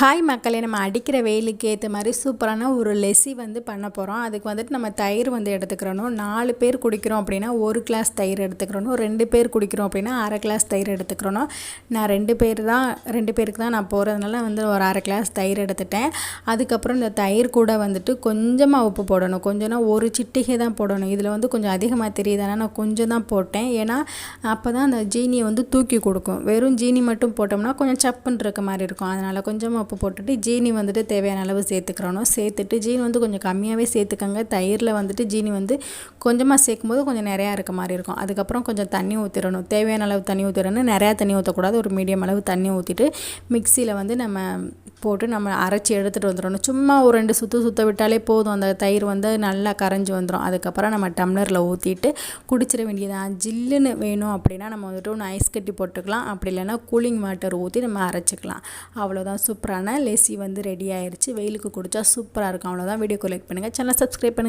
Hi மக்களே நம்ம அடிக்கிற வெயிலுக்கு ஏற்ற மாதிரி சூப்பரான ஒரு லெசி வந்து பண்ண போகிறோம் அதுக்கு வந்துட்டு நம்ம தயிர் வந்து எடுத்துக்கிறணும். நாலு பேர் குடிக்கிறோம் அப்படின்னா ஒரு கிளாஸ் தயிர் எடுத்துக்கிறணும். ரெண்டு பேர் குடிக்கிறோம் அப்படின்னா அரை கிளாஸ் தயிர் எடுத்துக்கிறணும். நான் ரெண்டு பேர் தான் ரெண்டு பேருக்கு தான் நான் போகிறதுனால வந்து ஒரு அரை கிளாஸ் தயிர் எடுத்துட்டேன். அதுக்கப்புறம் இந்த தயிர் கூட வந்துட்டு கொஞ்சமாக உப்பு போடணும். கொஞ்சம்னா ஒரு சிட்டிகை தான் போடணும். இதில் வந்து கொஞ்சம் அதிகமாக தெரியுதுனா நான் கொஞ்சம் தான் போட்டேன். ஏன்னா அப்போ தான் அந்த ஜீனியை வந்து தூக்கி கொடுக்கும். வெறும் ஜீனி மட்டும் போட்டோம்னா கொஞ்சம் சப்புன்னு இருக்க மாதிரி இருக்கும். அதனால் கொஞ்சமாக உப்பு போட்டுட்டு ஜீனி வந்துட்டு தேவையான அளவு சேர்த்துக்கிறணும். சேர்த்துட்டு ஜீனி வந்து கொஞ்சம் கம்மியாகவே சேர்த்துக்கங்க. தயிரில் வந்துட்டு ஜீனி வந்து கொஞ்சமாக சேர்க்கும்போது கொஞ்சம் நிறையா இருக்க மாதிரி இருக்கும். அதுக்கப்புறம் கொஞ்சம் தண்ணி ஊற்றிடணும் தேவையான அளவு தண்ணி ஊற்றிடணும் நிறையா தண்ணி ஊற்றக்கூடாது ஒரு மீடியம் அளவு தண்ணி ஊற்றிட்டு மிக்சியில் வந்து நம்ம போட்டு நம்ம அரைச்சி எடுத்துகிட்டு வந்துடணும். சும்மா ஒரு ரெண்டு சுற்று சுற்ற விட்டாலே போதும். அந்த தயிர் வந்து நல்லா கரைஞ்சி வந்துடும் அதுக்கப்புறம் நம்ம டம்ளரில் ஊற்றிட்டு குடிச்சிட வேண்டியதான் ஜில்லுன்னு வேணும் அப்படின்னா நம்ம வந்துட்டு ஒன்று ஐஸ் கட்டி போட்டுக்கலாம். அப்படி இல்லைன்னா கூலிங் வாட்டர் ஊற்றி நம்ம அரைச்சிக்கலாம். அவ்வளோதான் சூப்பரான லெசி வந்து ரெடி ஆயிடுச்சு வெயிலுக்கு குடித்தா சூப்பராக இருக்கும். அவ்வளோதான் வீடியோ கலெக்ட் பண்ணுங்கள் சேனல் சப்ஸ்கிரைப் பண்ணுங்கள்